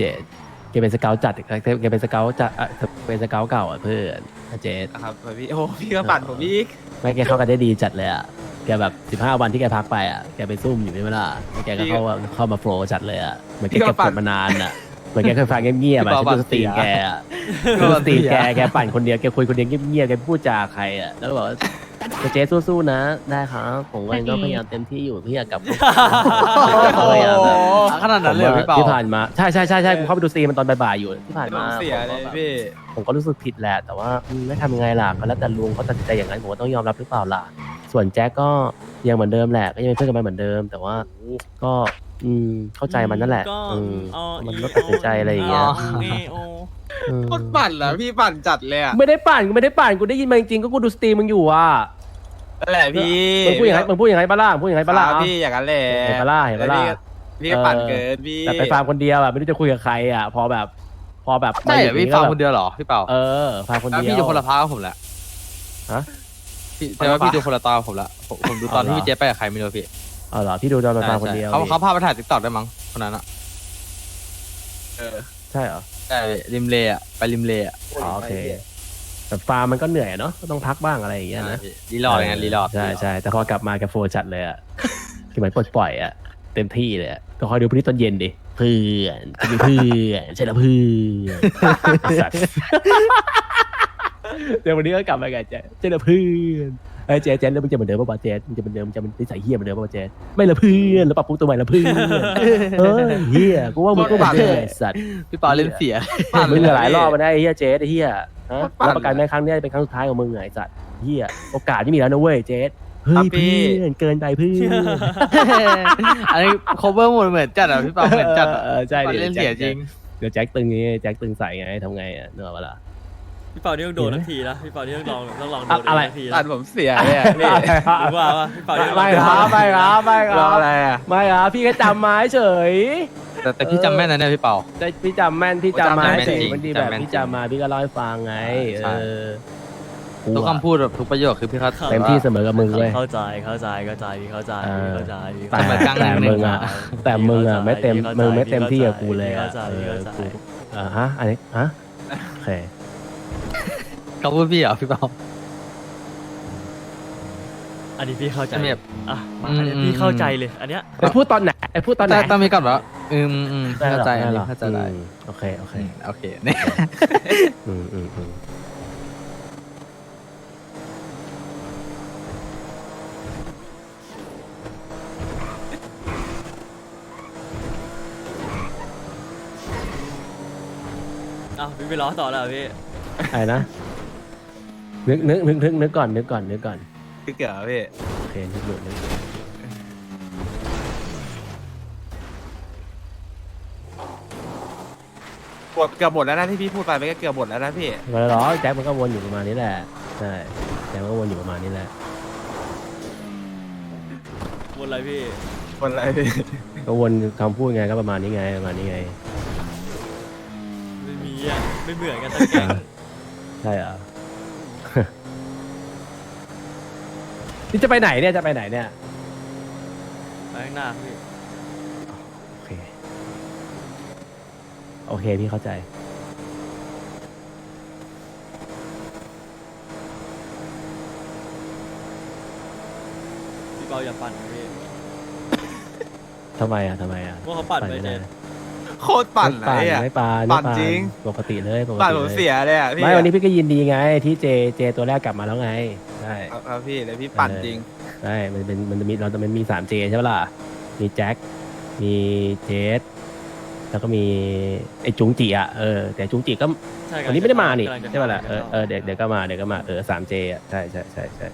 เจดแกเป็นสเกลจัดแกเป็นสเกลจัดอะเป็นสเกลเก่าอะเพื่อนนะเจดครับพี่โอ้พี่ก็ปั่นผมอีกไม่แกเข้ากันได้ดีจัดเลยอะแกแบบสิบห้าวันที่แกพักไปอะแกไปซุ่มอยู่ไม่เวลาแล้วแกก็เข้าเข้ามาโฟล์จัดเลยอะเหมือนแกเก็บกดมานานอะเหมือนแกเคยฟังเงียบๆอะฉันดูสตรีมแกอะดูสตรีมแกแกปั่นคนเดียวแกคุยคนเดียวเงียบๆแกพูดจาใครอะแล้วก็บอกว่า เจ๊สู้ๆนะ ได้ครับ ผมก็เองก็พยายามเต็มที่อยู่พี่อยากกลับเขาพยายามแบบขนาดนั้นเลยเหรอพี่เปา ที่ผ่านมาใช่ใช่ใช่ใช่กูเข้าไปดูสตรีมมันตอนบ่ายๆอยู่ที่ผ่านลมางเสียเลยผมก็แบบ พี่ ผมก็รู้สึกผิดแหละ แต่ว่าอืมไม่ทำยังไงล่ะก็แล้วแต่ลุงเขาตัดสินใจอย่างนั้นผมก็ต้องยอมรับหรือเปล่าล่ะ ส่วนแจ็คก็ยังเหมือนเดิมแหละ ก็ยังเป็นเพื่อนกันมาเหมือนเดิม แต่ว่าก็อืมเข้าใจมันนั่นแหละก็อืมอ๋อมันก็ตัดสินใจอะไรอย่างเงี้ยเอโออืม โคตรปั่นเหรอพี่ปั่นจัดเลยอะไม่ได้ปั่นกูไม่ได้ปั่นกูได้ยินมาจริงๆก็กูดูสตรีมมึงอยู่อะนั่นแหละพี่มึงพูดอย่างไรมึงพูดอย่างไรบ้าล่ะมึงพูดอย่างไรบ้าล่ะครับพี่อย่างนั้นแหละเห็นปะล่ะเห็นปะล่ะแล้วพี่ก็พี่ก็ปั่นเกินพี่แต่ไปฟาร์มคนเดียวอะไม่รู้จะคุยกับใครอะพอแบบ พอแบบใช่เหรอมพี่ยู่ฟังก็คนเดียวเหรอพี่เปาเออฟาร์มคนแล้วเดียวพี่ดูคนละพาร์ทกับผมแหละฮะพี่แต่ว่าพี่ดูคนละตอนกับผมละผมผมดูตอนที่พี่เจ๊ไปกับใครไม่รู้พี่เออเหรอพี่ดูตอนไปฟาร์มคนใช่เดียวเขานี่เขาพาไปถ่ายติ๊กต็อกได้มั้งคนนั้นอะใช่เหรอ ใช่ริมเลอะไปริมเลอะอ๋อโอเค แต่ฟาร์มมันก็เหนื่อยอะเนาะก็ต้องพักบ้างอะไรอย่างเงี้ยนะพี่รีลอดไงรีลอดใช่ใช่แต่พอกลับมาแกโฟร์จัดเลยอะคือเหมือนปลดปล่อยอะเต็มที่เลยอะก็คอยดูพรุ่งนี้ตอนเย็นดิเพื่อนจะมีเพื่อนใช่แล้วเพื่อนไอ้สัตว์เดี๋ยววันนี้ก็กลับมากันเจ๊เจ๊แล้วเพื่อนไอ้ยเจ๊เจ๊แล้วมึงจะเหมือนเดิมป่ะเจ๊มึงจะเหมือนเดิมมึงจะเป็นนิสัยเฮี้ยเหมือนเดิมป่ะเจ๊ไม่ละเพื่อนแล้วปรับปรุงตัวใหม่ละเพื่อนเออเฮี้ยกูว่ามึงก็เหมือนเดิมไอ้สัตว์พี่เปาเล่นเสียปั่นมึงเลหลายรอบมาได้ไอ้เฮียเจ๊ไอ้เฮียฮะปั่นรับประกันในครั้งเนี้ยเป็นครั้งสุดท้ายของมึงไงไอ้สัตว์เฮียโอกาสไม่มีแล้วนะเว้ยเจ๊เฮ้ครัยบพี่เพื่อนเกินไปเพื่อนอันนี้ cover หมดเหมือนจัดอะพี่เปาเหมือนจัดอะเออใช่เล่นเสียจริงเดี๋ยวแจ็คตึงนี้แจ็คตึงใส่ไงทำไงอะเนื้อเวลา พี่เปานี่ต้องโดนทันทีนะพี่เปานี่ต้องลองต้องลองโดนอะไร ทันทีปั่นะนผมเสียเลยอะพี่ หรือว่าว่าพี่เปานี่ต้องลองไม่โดนครับไม่ครับไม่ครรัอบอะไรอะไม่ครับพี่ก็จำมาเฉย แต่แต่พี่จำแม่นนะเนี่ยพี่เปาแต่พี่จำแม่นพี่จำมาจำแม่นเฉยจริงมันดีแบบจำแม่นพี่จำมาพี่ก็เล่าให้ฟังไงใช่เออทุกคำพูดแบบทุกประโยคคือพี่เขาเต็มที่เสมอกับมึงเว้ย เข้าใจเข้าใจเข้าใจเข้าใจเออเข้าใจแต่เสมอกลางหแต่นึ่งมึงอะแต่มึงอะไม่เต็มมึงไม่เต็มที่กับกูเลยอะเข้าใจเออเข้าใจกู อ่าฮะอันนี้ฮะโอเค เขาพูดพี่เหรอพี่เปา อันนี้พี่เข้าใจจะมีแบบอะมาอืมอันนี้พี่เข้าใจเลย อันเนี้ยไอ้พูดตอนไหนไอ้พูดตอนไหน แต่ต้องมีก่อนว่าอืมอืมเข้าใจอันได้หรนี้เข้าใจได้อืมโอเค โอเคอืมโอเคเนี่ยอืมอืมอืมอ้าวพี่ไปล้อต่อแล้วเหรอพี่อะไรนะ นึกนึกนึกนึกนึกก่อนนึกก่อนนึกก่อนพี่เก๋อพี่โอเคนึกอยู่นึกอยู่หมดเกือบหมดแล้วนะที่พี่พูดไปมันก็เกือบหมดแล้วนะพี่มาแล้วเหรอแจ็คมันก็วนอยู่ประมาณนี้แหละใช่แจ็คมันก็วนอยู่ประมาณนี้แหละวนอะไรพี่ หมดอะไรพี่ก็วนคำพูดไงก็ประมาณนี้ไงประมาณนี้ไงไม่มีอะ ไม่เหมือนกันตั้งแก่งใช่เหรอ นี่จะไปไหนเนี่ยจะไปไหนเนี่ยไปข้างหน้าพี่โอเคโอเคพี่เข้าใจ พี่เปาอย่าปั่นนะพี่ทำไมอะทำไมอะพวกเขาปั่นไปไม่เนี่ได้ยโคตรปั่นไม่เลยปั่นอะ ไม่ปั่นปั่นไม่จริง ปกติเลยปกปั่นติผมเลยเสียเลยอะพี่ไม่วันนี้พี่ก็ยินดีไง ที่เจเจตัวแรกกลับมาแล้วไง ใช่ครับครับพี่แล้วพี่ปั่นจริง ใช่ มันเป็น มันจะมี เราจะมันมีสามเจใช่ปะล่ะ มีแจ็ค มีเจส แล้วก็มีไอ้จุงจิอะ เออ แต่จุงจิก็ใช่กำลังวันนี้ไม่ได้มานี่กำลังจใช่ปะล่ะ เออข้าเออ เดี๋ยวเดี๋ยวก็มา เดี๋ยวก็มา เออสามเจอะ ใช่ใช่ใช่ใช่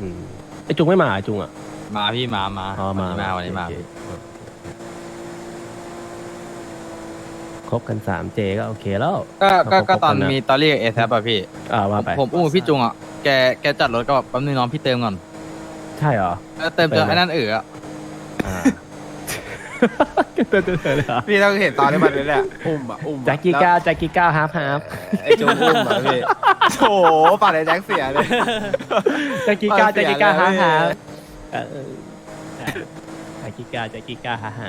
อืมไอ้จุงไม่มาไอ้จุงอะ มาพี่มามาอ๋อมาวันนี้มาวันนี้มาโอเค ครบกันสามเจก็โอเคแล้ว ก็ก็ครบก็ตอนครบกันนะมีตอรี่กับเอแทอะพี่อ่าว่าไปผมอู้พี่จุงอะแกแกจัดรถก็แบบแป๊บนึงน้องพี่เติมก่อนใช่เหรอแล้วเติมจนเติมไหมไอ้นั่นเอ๋ออะอ่าเตือนเตือนเลยเหรอพี่ต้องเห็นตอนที่มันเลยแหละอุ้มอะอุ้มอะแจ็คกี้ก้าแจ็คกี้ก้าฮาร์ฟฮาร์ฟไอ้โจงอุ้มอะพี่โถปั่นไอ้แจ็คเสียเลย แจ็คกี้ก้าแจ็คกี้ก้าฮาร์ฟฮาร์ฟเออใจกิกาใจกิกาฮ่าฮ่า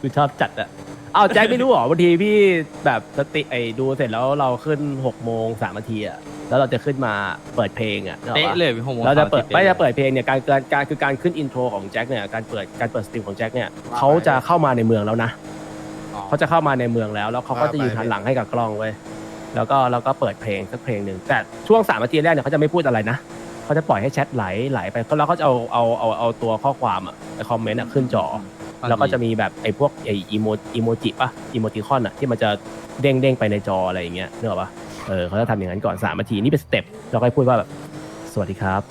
คือชอบจัดอะเอาแจ็คไม่รู้หรอบางทีพี่แบบสติไอ้ดูเสร็จแล้วเราขึ้นหกโมงสามนาทีอะแล้วเราจะขึ้นมาเปิดเพลงอะนึกออกเป๊ะปะ เลยพี่หกโมงเราจะเปิดสามสิบไม่จะเปิดเพลงเนี่ยการการการคือการขึ้นอินโทรของแจ็คเนี่ยการเปิดการเปิดสตรีมของแจ็คเนี่ยเขาจะเข้ามาในเมืองแล้วนะอ๋อเขาจะเข้ามาในเมืองแล้ว แล้วเขาก็จะยืนว่าไปหันหลังให้กับกล้องเว้ยแล้วก็เราก็เปิดเพลงสักเพลงหนึ่งแต่ช่วงสามนาทีแรกเนี่ยเขาจะไม่พูดอะไรนะเขาจะปล่อยให้แชทไหลไหลไปแล้วเขาจะเอาเอาเอาเอาตัวข้อความอะไอคอมเมนต์อะขึ้นจอ แล้วก็จะมีแบบไอ้พวกไอ้อีโมอีโมจิปะอีโมติคอนอะที่มันจะเด้งเด้งไปในจออะไรอย่างเงี้ยเนกอะปะเออเขาจะทำอย่างนั้นก่อนสามนาทีนี่เป็นสเต็ปเราก็ให้พูดว่าแบบสวัสดีครับ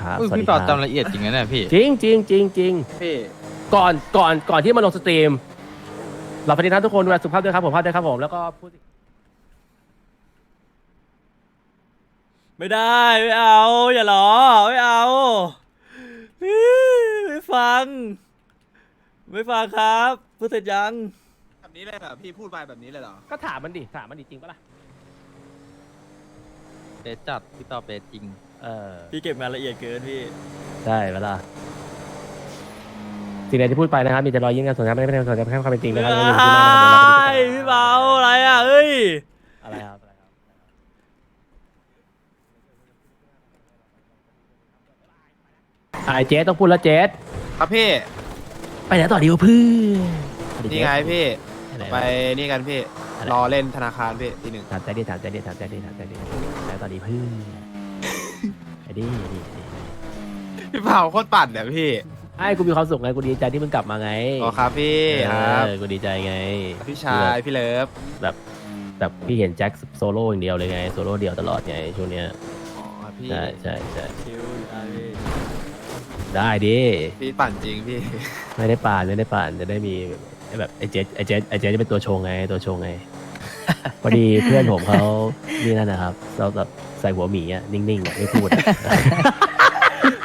ครับอุ้ยสวัสพี่ดีเปาครับจำละเอียดจริงนะเนี่ยพี่จริงจริงจริงจริง พี่ก่อนก่อนก่อนที่มาลงสตรีมเราพอดีนะทุกคนดูแลสุขภาพด้วยครับผมภาพด้วยครับผมแล้วก็พูด ไม่ได้ ไม่เอา อย่าหรอไม่เอาไม่ฟัง ไม่ฟังครับพูดเสร็จยัง แบบนี้เลยเหรอพี่พูดไปแบบนี้เลยเหรอก็ถามมันดิ ถามมันดิจริงปะล่ะ เป๊ะจัดพี่เปาเป๊ะจริง เออ พี่เก็บงานละเอียดเกินพี่ ได้เวลาสิ่งใดที่พูดไปนะครับ มีแต่รอยยิ้มกันส่วนครับไม่ได้เป็นส่วนครับแค่ความเป็นจริงนะครับไม่ได้เป็นที่มานะครับผมไอ้พี่เบาอะไรอะเอ้ย อะไรครับอะไรครับ อ่าไอ้เจ๊ต้องพูดแล้วเจ๊ครับพี่ ไปไหนต่อดีวะเพื่อนนี่ไงพี่ไปไปนี่กันพี่ รอเล่นธนาคารพี่ทีหนึ่งถามใจดิถามใจดิถามใจดิถามใจดิไปต่อดีเพื่อนไอ้ดิไอ้ดิไอ้ดิพี่เผาโคตรปั่นเนี่ยพี่ไอ้กูมีความสุขไงกูดีใจที่มึงกลับมาไงอ๋อครับพี่ครับเออกูดีใจไง พี่ชายพี่เลิฟแบบแบบพี่เห็นแจ็คโซโล่อย่างเดียวเลยไงโซโล่เดียวตลอดไงช่วงเนี้ยอ๋อพี่ใช่ใช่ใช่คิวอะพี่ ได้ดิพี่ปั่นจริงพี่ ไม่ได้ป่านไม่ได้ป่านจะได้มีแบบไอ้เจ๊ไอ้เจ๊ไอ้เจ๊จะเป็นตัวโชงไงตัวโชงไง พอดีเพื่อนผมเขานี่นั่นนะครับเราแบบใส่หัวหมีอะนิ่งๆอะไม่พูดอะ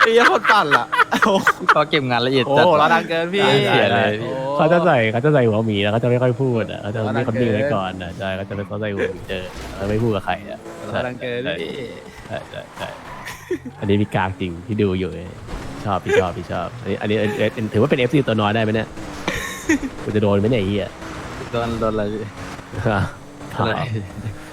พี่โคตรปั่นล่ะโอ้พี่เปาเก็บงานละเอียดโหจัดเราดังเกินพี่เสียเลยพี่โอ้ เขาจะใส่เขาจะใส่หัวหมีแล้วเขาจะไม่ค่อยพูดอะเขาจะเอาละไม่คนนิ่งไว้เกินก่อนอะใช่เขาจะไม่เขาใส่หัวหมีเจอเขาไม่พูดกับใครอะเราดังเกินพี่ ใช่ใช่ใช่อันนี้มีกลางจริงที่ดูอยู่ไง ชอบพี่ชอบพี่ชอบอันนี้อันนี้อันนี้ถือว่าเป็นเอฟซีตัวน้อยได้ไหมเนี่ยกูจะโดนไหมเนี่ยไอ้เหี้ย โดนโดนอะไรพี่ถาม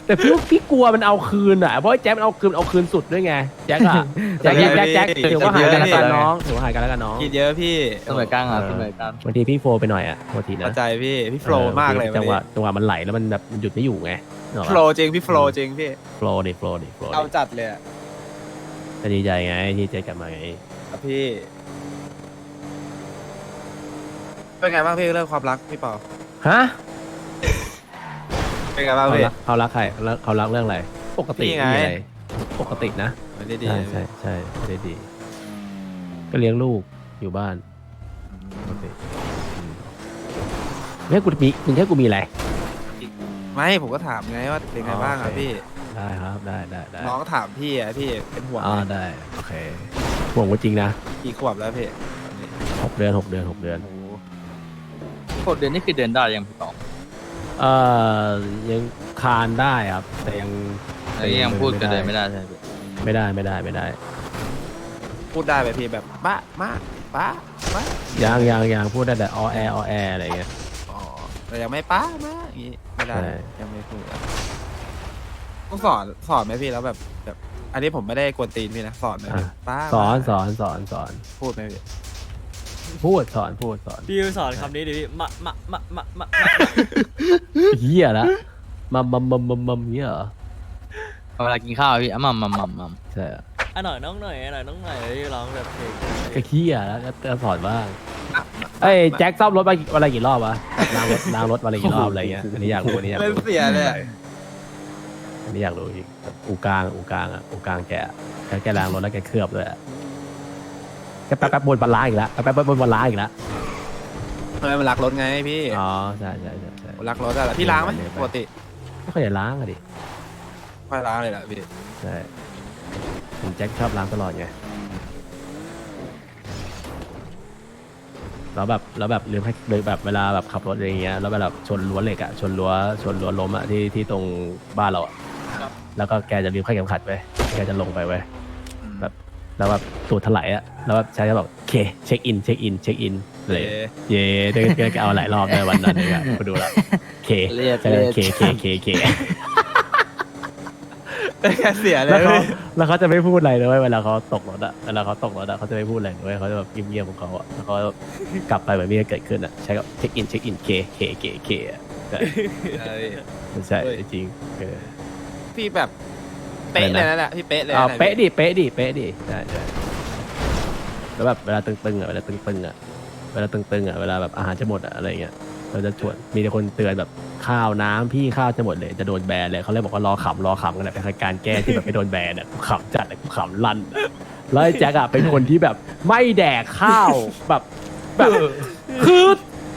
แต่พี่พี่กลัวมันเอาคืนอะเพราะไอ้แจ็คมันเอาคืนเอาคืนสุดด้วยไงแจ็คอะแจ็คแจ็คแจ็คแจ็คถือว่าหายกันแล้วกันน้องถือว่าหายกันแล้วกันน้องกินเยอะพี่เสมอกลางอะเสมอกลางบางทีพี่โฟร์ไปหน่อยอะบางทีนะเข้าใจพี่พี่โฟล์มากเลยจังหวะจังหวะมันไหลแล้วมันแบบมันหยุดไม่อยู่ไงนึกออกโฟปะล์จริงพี่โฟล์จริงพี่โฟลดิโฟลดิโฟลเอาจัดเลยอะจะดีใจไงที่เจอกลับมาไงครับ พี่ เป็นไงบ้างพี่เรื่องความรักพี่เปาฮะเป็นไงบ้างเขาพี่ รักเขารักใครแล้วเขารักเรื่องอะไรปกตินี่ไง มีอะไรปกตินะไม่ได้ดีใช่ใช่ใช่ไม่ได้ดี ก็เลี้ยงลูกอยู่บ้านปกติอืมไม่ให้กูมีมึงแค่กูมีอะไร ไม่ผมก็ถามไงว่าเป็นไงบ้างอะพี่ได้ครับได้ได้ได้น้องถามพี่อะพี่เป็นห่วงอ่าได้โอเค ห่วงกูจริงนะกี่ขวบแล้วพี่ตอนนี้หกเดือนหกเดือนหกเดือน โอ้โหกดเดือนนี่คือเดือนได้ยังพี่เปาเอ่อยังคานได้ครับ แต่ยังอันนี้ยังพูดกันเลยไม่ได้ใช่ไหมพี่ไม่ได้ไม่ได้ไม่ได้พูดได้ไหมพี่แบบป้ามาป้าป้ายังยังยังพูดได้แต่อแออแออะไรเงี้ย อ๋อแต่ยังไม่ป้ามาอย่างงี้ไม่ได้ใช่ ยังไม่พูดอะต้องสอนสอนไหมพี่แล้วแบบแบบ อันนี้ผมไม่ได้กวนตีนพี่นะสอนไหมพี่ป้าสอนมาสอนสอนสอนพูดไหมพี่พูดสอนพูดสอนพี่สอนคำนี้ดิพี่มะมะมะมะมะเฮียละมัมมัมมัมมัมมัมเฮียเหรอเวลากินข้าวพี่อะมัมมัมมัมมัมใช่อะอะหน่อยน้องหน่อยอะหน่อยน้องหน่อยพี่ร้องแบบเพลงก็เฮียแล้วก็ก็สอนบ้างเอ้ยแจ็คซ่อมรถมาวันละกี่รอบวะล้างรถล้างรถวันละกี่รอบอะไรเงี้ยอันนี้อยากรู้อันนี้อยากเล่นรู้เสียเลยอะ อันนี้อยากรู้อีกอูกลางอูกลางอะอูกลางแกอะแกแกล้างรถแล้วแกเคลือบด้วยอะแกแป๊บแป๊บบนบนล้างอีกแล้วแป๊บแป๊บบนบนล้างอีกแล้วเฮ้ยมันรักรถไงพี่อ๋อใช่ใช่ใช่ใช่รักรถอะพี่ล้างไหมปกติไม่ค่อยได้ล้างอะดิค่อยล้างเลยแหละพี่ใช่ผมแจ็คชอบล้างตลอดไงแล้วแบบแล้วแบบลืมให้เลยแบบเวลาแบบขับรถอะไรอย่างเงี้ยแล้วแบบชนรั้วเหล็กอะชนรั้วชนรั้วล้มอะที่ที่ตรงบ้านเราอะ แล้วก็แกจะลืมให้เข็มขัดไว้แกจะลงไปไว้ยแบบแล้วแบบตูดถลายอะแล้วแบบใช้ก็แบบโอเคเช็คอินเช็คอินเช็คอินเลยเย่ได้ก็เอาหลายรอบเลยวันนั้นเลยอะมาดูละเคเรียกใช่เรียกเคเคเคเคเสียเลแล้วยเขาแล้วเขาจะไม่พูดอะไรเลยเว้ยเวลาเขาตกรถอะเวลาเขาตกรถอะเขาจะไม่พูดอะไรเลยเขาจะแบบเงียบๆของเขาอะแล้วเขากลับไปเหมือนไม่มีอะไรเกิดขึ้นอะใช้ก็เช็คอินเช็คอินเคเคเคเคอะใช่ใช่จริงเออ พี่แบบเป๊ะเลยนั่นแหละพี่เป๊ะเลยอ้าวนั่นแหละเป๊ะดิเป๊ะดิเป๊ะดิใช่ใช่แล้วแบบเวลาตึงๆอะเวลาตึงๆอะเวลาตึงๆอะเวลาแบบอาหารจะหมดอะอะไรเงี้ยเราจะชวนมีแต่คนเตือนแบบข้าวน้ำพี่ข้าวจะหมดเลยจะโดนแบนเลยเขาเลยบอกว่ารอขำรอขำกันแหละเป็นการแก้ที่แบบไม่โดนแบนอะกูขำจัดเลยกูขำลั่นอะแล้วไอ้แจ็คอะเป็นคนที่แบบไม่แดกข้าวแบบแบบคือ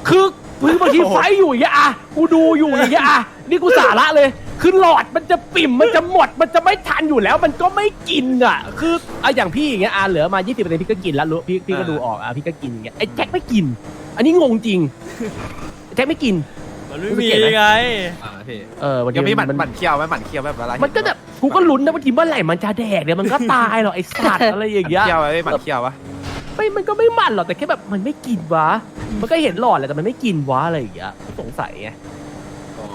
คือคือบางทีไฟอยู่อย่างเงี้ยอะกูดูอยู่อย่างเงี้ยอะนี่กูสาระเลย คือหลอดมันจะปิ่มมันจะหมดมันจะไม่ทันอยู่แล้ว มันก็ไม่กินอะ คืออะอย่างพี่อย่างเงี้ยอะเหลือมา20%พี่ก็กินแล้วรู้พี่พี่ก็ดูออกอะพี่ก็กินอย่างเงี้ยไอ้แจ็คไม่กิน อันนี้งงจริงแจ็คไม่กิน มันไม่มีไงอ่าพี่เออวันยังมีหมันมันหมันเคี้ยวไหมหมันเคี้ยวแบบอะไรมันก็แบบกูก็ลุ้นนะว่าทีเมื่อไหร่มันจะแดกเนี่ยมันก็ตายหรอกไอ้สัตว์อะไรอย่างเงี้ย เคี้ยวไหมหมันเคี้ยวปะไม่มันก็ไม่มันหรอกแต่แค่แบบมันไม่กินวะ มันก็เห็นหลอดแหละแต่มันไม่กินวะอะไรอย่างเงี้ยสงสัยไง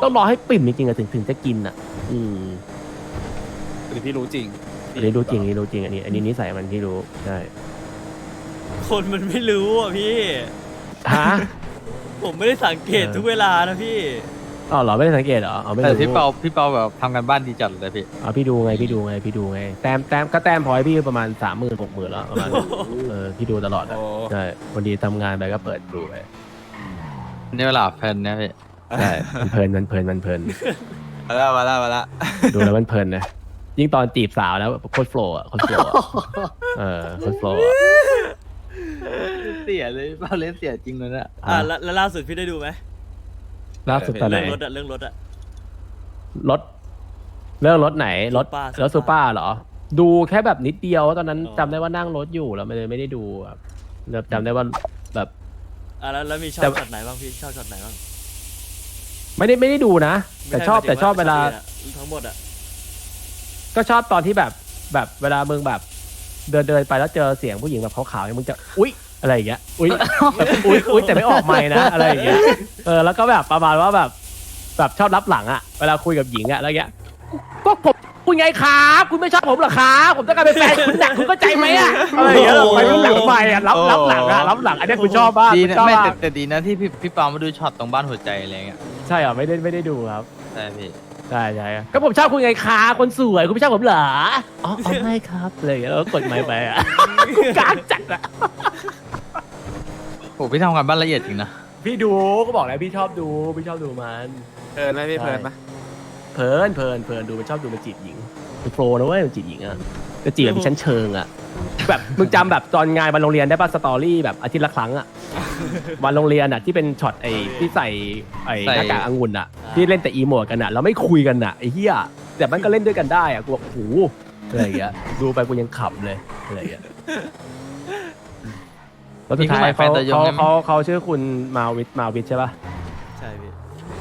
ต้องรอให้ปิ่มจริงๆอะถึงถึงจะกินอะ อืมหรือพี่รู้จริงอันนี้รู้จริงอันนี้รู้จริงอันนี้ อันนี้นิสัยมันที่รู้ใช่คนมันไม่รู้อะพี่ ฮะผมไม่ได้สังเกตเออทุกเวลานะพี่ อ๋อเหรอไม่ได้สังเกตเหรออ๋อไม่แต่รู้พี่เปาพี่เปาแบบทำกันบ้านดีจัดเลยพี่อ๋อพี่ดูไงพี่ดูไงพี่ดูไงแต้มแต้มก็แต้มพอยพี่ประมาณสามหมื่นหกหมื่นแล้วประมาณนั้นเออพี่ดูตลอดอะโอ้ใช่วันดีทำงานไปก็เปิดดูไปนี่เวลาเพลินเนี่ยพี่ ใช่มันเพลินมันเพลินมันเพลิน มาแล้วมาแล้วมาแล้วดูแล้วมันเพลินนะ ยิ่งตอนจีบสาวแล้วโคตรโฟล์อะโคตรโฟล์อะเออโคตรโฟล์อะเสียเลยเปาเล่นเสียจริงเลยนะอ่าแล้วแล้วล่าสุดพี่ได้ดูไหมล่าสุดตอนไหนเรื่องรถอะเรื่องรถอะ รถเรื่องรถไหนรถซูเปอร์รถซูเปอร์เหรอ ดูแค่แบบนิดเดียวตอนนั้นอ๋อ จำได้ว่านั่งรถอยู่แล้วไม่ได้ไม่ได้ดูครับแล้วจำได้ว่าแบบ อ่าแล้วแล้วมีชอแต่ บช็อตไหนบ้างพี่ชอบช็อตไหนบ้าง ไม่ได้ไม่ได้ดูนะ แต่ชอบไม่แต่ใหมยถึงชอบเวลาช็อตนี่ยทั้งหมดอะก็ชอบตอนที่แบบแบบเวลามึงแบบ เดินเดินไปแล้วเจอเสียงผู้หญิงแบบขาวๆเนี่ยมึงจะอุ๊ยอะไรอย่างเงี้ยอุ๊ยแบบอุ๊ยอุ๊ยแต่ไม่ออกไม่นะ อะไรอย่างเงี้ยเออแล้วก็แบบประมาณว่าแบบ แบบชอบรับหลังอะเวลาคุยกับหญิงอะแล้วเงี้ยก็ผมคุณไงครับ คุณไม่ชอบผมเหรอครับผมต้องการเป็นแฟนคุณหนักคุณเข้าใจไหมอะอะไรอย่างเงี้ยไปรุ่นหลังไปอะรับรับหลังอะรับหลังอันเนี้ยคุณชอบบ้างดีคุณนะชอบไม่บ้าง แต่แต่ดีนะที่พี่พี่เปามาดูช็อตตรงบ้านหัวใจอะไรเงี้ย ใช่เหรอไม่ได้ไม่ได้ดูครับใช่พี่ ใช่ใช่ก็ผมชอบคุณไงครับคนสวยคุณไม่ชอบผมเหรออ๋ออ๋อไม่ครับอะไรอย่างเงี้ยแล้วก็กดไมค์ไปอะกากจัดอะโอ้พี่ทำกันบ้านละเอียดจริงนะ พี่ดูก็บอกแล้วพี่ชอบดูพี่ชอบดูมัน เพลินไหมพี่เพลินไหมเพลินเพลินเพลินดูมันชอบดูมันจีบหญิงมันโปรนะเว้ยมันจีบหญิงอะจะจีบแบบมีชั้นเชิงอะ แบบมึงจำแบบตอนงานวันโรงเรียนได้ป่ะสตอรี่แบบอาทิตย์ละครั้งอะวันโรงเรียนอะที่เป็นช็อตไอ้ที่ใส่ไอ้ใส่ หน้ากากองุ่นอะที่เล่นแต่อีโมดกันอะเราไม่คุยกันอะไอ้เหี้ยแต่มันก็เล่นด้วยกันได้อะกูบอกโอ้โหอะไรอย่างเงี้ยดูไปกูยังขำเลยอะไรอย่างเงี้ยแล้วสุดท้ายเขาเขาเขาเขาชื่อคุณมาวิทมาวิทใช่ป่ะใช่พี่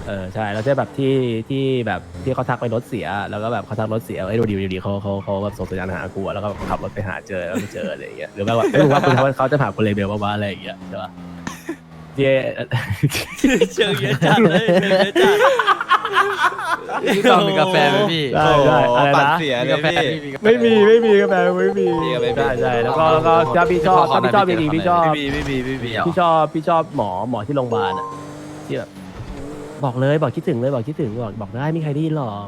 เออใช่แล้วใช่แบบที่ที่แบบที่เขาทักไปรถเสีย แล้วก็แบบเขาทักรถเสียไอ้ยดูดีดูดีเขาเขาเขาแบบส่งสัญญาณหากูอะแล้วก็ขับรถไปหาเจอแล้วไม่เจออะไรอย่างเงี้ยหรือแบบว่าไม่รู้ว่าคุณว่าเขาจะถามคนเลเบลว่าอะไรอย่างเงี้ยใช่ปะเย่เชิงเยอะจัดเลยเชิงเยอะจัดพี่เปามีกาแฟไหมพี่ได้ได้อะไรปั่นนะเสียมีเลยกาแฟพี่ พี่มีกาแฟ ไม่มีไม่มีกาแฟไม่มีมีกาแฟไม่มี ใช่ใช่แล้วก็แล้วก็ถ้าพี่ชอบถ้าพี่ชอบจริงๆพี่ชอบ ไม่มีไม่มีไม่มีอะพี่ชอบพี่ชอบหมอหมอที่โรงพยาบาลอะที่แบบ บอกเลยบอกคิดถึงเลยบอกคิดถึงบอกบอกได้ไม่มีใครได้ยินหรอก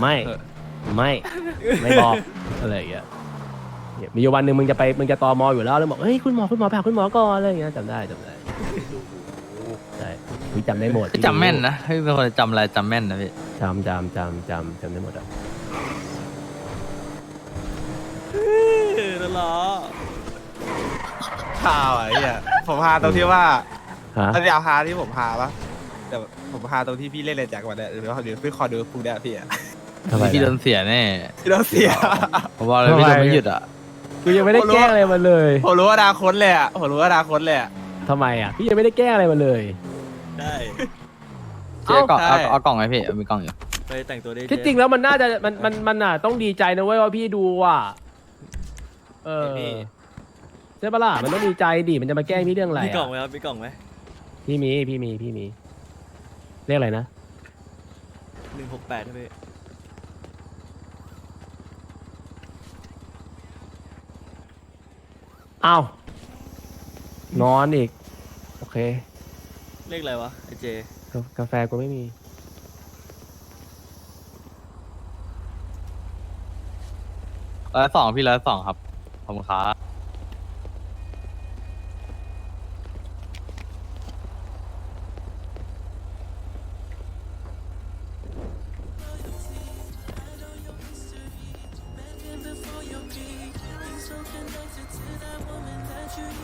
ไม่ไม่ไม่บอกอะไรอย่างเงี้ยเนี่ยมีอยู่วันหนึ่งมึงจะไปมึงจะตอมออยู่แล้วแล้วบอกเฮ้ยคุณหมอคุณหมอไปหาคุณหมอก่อนอะไรอย่างเงี้ยจำได้จำได้ใช่พี่จำได้หมดพี่จำแม่นนะพี่เป็นคนจำอะไรจำแม่นนะพี่จำจำจำจำจำได้หมดอะเออนั่นเหรอข่าวอะไอ้เหี้ยผมพาตรงที่ว่าฮะ อันนี้เอาพาที่ผมพาปะ แต่ผมพาตรงที่พี่เล่นเลยจากวันเนี้ยหรือว่าเดี๋ยวพี่คอยดูพรุ่งนี้พี่อะทำไมพี่โดนะนเสียแน่พี่ต้องเสียผมบอกเลยพี่โดนไม่หยุดอะกูยังไม่ได้แกล้งอะไรมันเลยผมรู้ว่าอนาคตเลยอะผมรู้ว่าอนาคตเลยอะทำไมอะ พี่ยังไม่ได้แกล้งอะไรมันเลย ได้ เจ๊กล่องใช่เอาเอากล่องไหมพี่เอามีกล่องอยู่ไปแต่งตัวได้ที่จริงแล้วมันน่าจะมันมันมันอะต้องดีใจนะเว้ยว่าพี่ดูอะเออพี่ ใช่ปะล่ะมันต้องมีใจดิมันจะมาแกล้งพี่เรื่องอะไรมีกล่องอะไหมครับมีกล่องไหมพี่มีพี่มีพี่มี เรียกอะไรนะหนึ่งหกแปดใช่ไหมอ้าวนอนอีก โอเคเลขอะไรวะไอเจกากาแฟกูไม่มี ร้อยสองพี่ร้อยสองครับขอบคุณครับ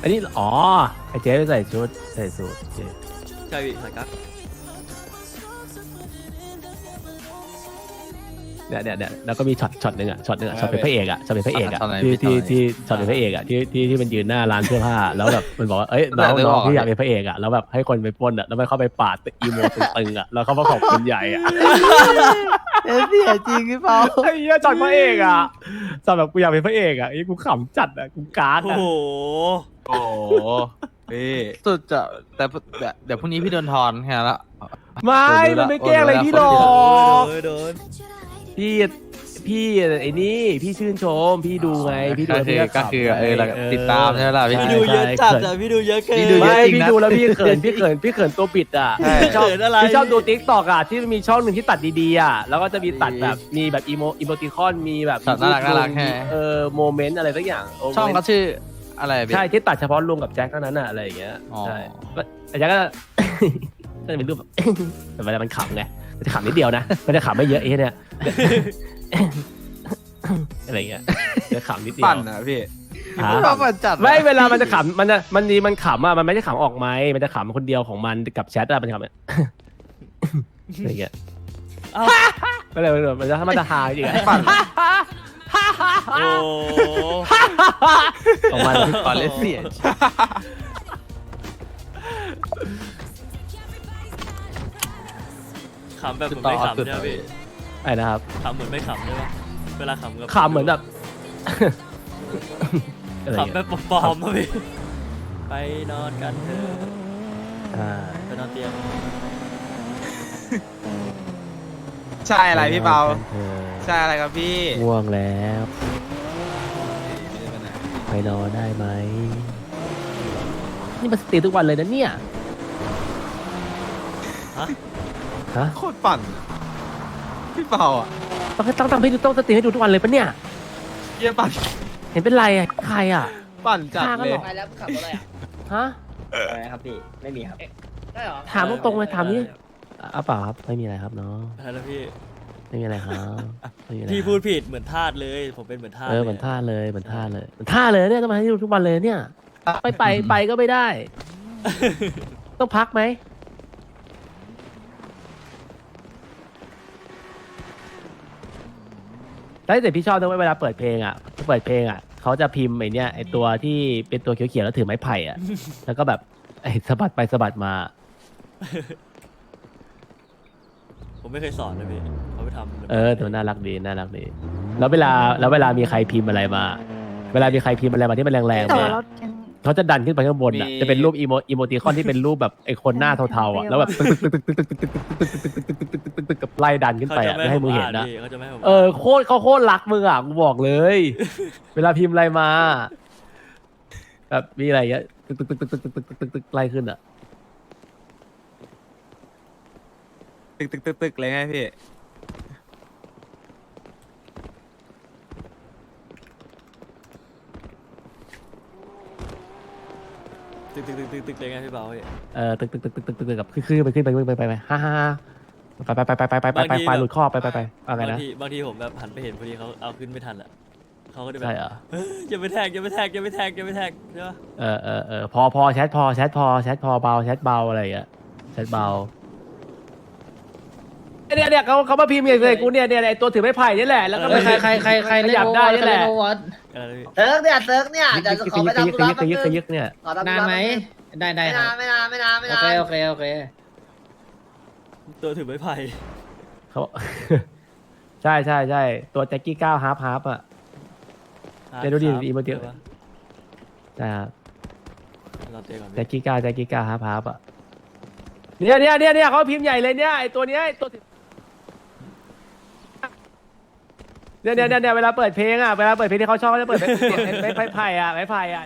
อันนี้อ๋อไอเจ๊ไปใส่ชุดใส่สูทเจ๊ใช่พี่สายกั๊กเนี่ยเนี่ยเนี่ยแล้วก็มีช็อตช็อตหนึ่งอะช็อตหนึ่งอะช็อตเป็นพระเอกอะช็อตเป็นพระเอกอะตอนไหนที่พี่ที่ตอนไหนที่ช็อตเป็นพระเอกอะที่ที่ที่มันยืนหน้าร้านเสื้อผ้า แล้วแบบมันบอกว่าเอ้ยน้องเดี๋ยวน้องเดี๋ยวพี่อยากบอกเป็นพระเอกอะแล้วแบบให้คนไปปล้นอะแล้วมันเข้าไปปาดอีโมตึงๆอะแล้วเขามาขอบคุณใหญ่อะ เอ้ยเสียจริงพี่เปาไอ้เหี้ยช็อตพระเอกอะช็อตแบบกูอยากเป็นพระเอกอะไอ้กูขำจัดอะกูการ์ดโอ้อะโห โอ้โหพี่สุดจะแต่แต่เดี๋ยวพรุ่งนี้พี่โดนทอนแค่นั้นละ ไม่โดนดูมันละไม่แกล้งอะไรโดนดูละพี่หรอก โดนโดน พี่ พี่ไอ้นี่พี่ชื่นชม พี่ดูไงพี่ดูก็คือพี่ก็คือขำเออเราติดตามใช่ไหมล่ะพี่ พี่ดูเยอะจัดอะพี่ดูเยอะเกิน พี่ดูเยไม่อะจริงพี่นะดูแล้วพี่เขินพี่เขินพี่เขินตัวบิดอะใช่ พี่ชอบเขินอะไร พี่ชอบดูติ๊กตอกอะที่มีช่องหนึ่งที่ตัดดีๆอะแล้วก็จะมีตัดแบบมีแบบอีโมอีโมติคอนมีแบบช็อตน่ารักน่ารักมีแค่เออโมเมนต์อะไรสักอย่างโช่องเขาชื่ออะไรพี่ ใช่ที่ตัดเฉพาะลุงกับแจ็คเท่านั้นอะอะไรอย่างเงี้ยอ๋อ ใช่แล้วแต่แจ็คก็ ก็จะเป็นรูปแบบ แต่เวลามันขำไงมันจะขำนิดเดียวนะมันจะขำไม่เยอะไอ้เนี่ย อะไรอย่างเงี้ยจะขำนิดเดียวปั่นอะพี่ฮะชอบมันจัดไม่เวลามันจะขำมันจะมันดีมันขำอะมันไม่ได้ขำออกไหมค์มันจะขำคนเดียวของมันกับแชทอะมันจะขำอะไรอย่างเงี้ยเอ้าก็เลยมันจะมันจะฮาจริงๆอะปั่นโอ้ของมันตอนเล่นเสียขำแบบเหมือนไม่ขำใช่ไหมพี่ ไอ้นะครับขำเหมือนไม่ขำใช่ปะเวลาขำกับขำเหมือนแบบ อะไรอย่างขำแบเงี้ยบปลอมๆอะพี่ไปนอนกันเถอะอ่าไปนอนเตียงใช่อะไรพี่เปาเออใช่อะไรครับพี่ง่วงแล้วไปนอนได้ไหมนี่มันสตรีมทุกวันเลยนะเนี่ยฮะ ฮะโคตรปั่น พี่เปาอะต้องต้องต้องให้ดูต้องสตรีมให้ดูทุกวันเลยปะเนี่ย เยี่ยปั่นเห็นเป็นไรอะใครอะ ปั่นจัดฆ่ากันเลหรยอไปแล้วขับรถอะไรอะฮะ อะไรครับพี่ ไม่มีครับได้เหรอถามตรงๆเลยถามนี่อะเปล่าครับไม่มีอะไรครับน้องอะไรนะพี่ ไม่มีอะไรครับไม่มีอะไรพี่ครับพูดผิดเหมือนทาสเลย ผมเป็นเหมือนทาสเออเหมือนท่าเลยเหมือนท่าเลยเหมือนท่าเลยเนี่ยต้องมาให้ดูทุกวันเลยเนี่ย ไปไปไปก็ไม่ได้ ต้องพักไหม แล้วแต่พี่ชอบด้วยเวลาเปิดเพลงอะเปิดเพลงอะเขาจะพิมพ์ไอเนี้ยไอตัวที่เป็นตัวเขียวๆแล้วถือไม้ไผ่อะ แล้วก็แบบไอสะบัดไปสะบัดมา ผมไม่เคยสอนนะพี่เขาไปทำเออแต่มันน่ารักดีน่ารักดี แล้วเวลาแล้วเวลามีใครพิมพ์อะไรมา เวลามีใครพิมพ์อะไรมาที่มันแรงๆมาเขาจะดันขึ้นไปข้างบนอะมี จะเป็นรูปอีโมอีโมติคอนที่เป็นรูปแบบไอคนหน้าเทาๆอะแล้วแบบตึกตึกตึกตึกตึกตึกตึกตึกตึกตึกตึกตึกตึกตึกตึกกับไล่ดันขึ้นเขาไปจะอะไม่ไม่ให้ให้ผมึมงเห็อ่านนนะพี่เขาจะไม่ให้ผมเออโคตรเขาโคตรรักมึงอะกูบอกเลย เวลาพิมพ์อะไรมาแบบมีอะไรเงี้ยตึกตึกตึกตึกตึกตึกตึกตึกตึกไล่ขึ้นอะตึกตึกตึกตึกเลยไงพี่ ตึกตึกตึกตึกตึกเลยไงพี่เบาพี่เออตึกตึกตึกตึกตึกตึกตึกกับขึ้นไปขึ้นไปขึ้นไปไปไปฮ่าฮ่าฮ่าไปไปไปไปไปไปไปไปหลุดข้อไปไปไปอะไรบางนะทีบางทีผมแบบหันไปเห็นพอดีเขาเอาขึ้นไม่ทันอะเขาก็จะแบใช่บเหรอเฮ้ยอย่าไปแท็กอย่าไปแท็กอย่าไปแท็กอย่าไปแท็กใช่ปะเออเออเออพอพอแชทพอแชทพอแชทพอเบาแชทเบาอะไรอย่างเงี้ยแชทเบา เนี่ยเนี่ยเขาเขามาพิมพ์อย่างไรกูเนี่ยเนี่ยไอตัวถือไม้ไผ่นี่แหละแล้วก็ใครใครใครใครขยับได้นี่แหละเล่นโอวัตอะไรนะพี่เติร์กเนี่ยเติร์กเนี่ยยึกเดี๋ยวยึกขอไปยึกทำธุยึระกแป๊บยึกนึยึกงยึกเนี่ยขอทำธุนานระไหมแป๊บนึงได้ได้ไม่ครันาบนไม่นานไม่นานไม่โอนานเคโอเคโอเคตัวถือไม้ไผ่เขาใช่ใช่ใช่ตัวแจ็คกี้ก้าวฮาร์ฟฮาร์ฟอะเดี๋ยวดูดิครับอีโมจิใช่ครับเราเตะก่อนแจ็คกี้กาแจ็คกี้กาฮาร์พาร์ปอะเนี่ยเนี่ยเนี่ยเนี่ยเขาพิมพ์ใหญ่เลยเนี่ยไอตัวเนี้ยไอ้ตัวเนี่ย เนี่ยเนี่ยเนี่ยเวลาเปิดเพลงอะเวลาเปิดเพลงที่เขาชอบเขาจะเปิดเป็นไม้ไผ่ไม้ไผ่อะไม้ไผ่อะ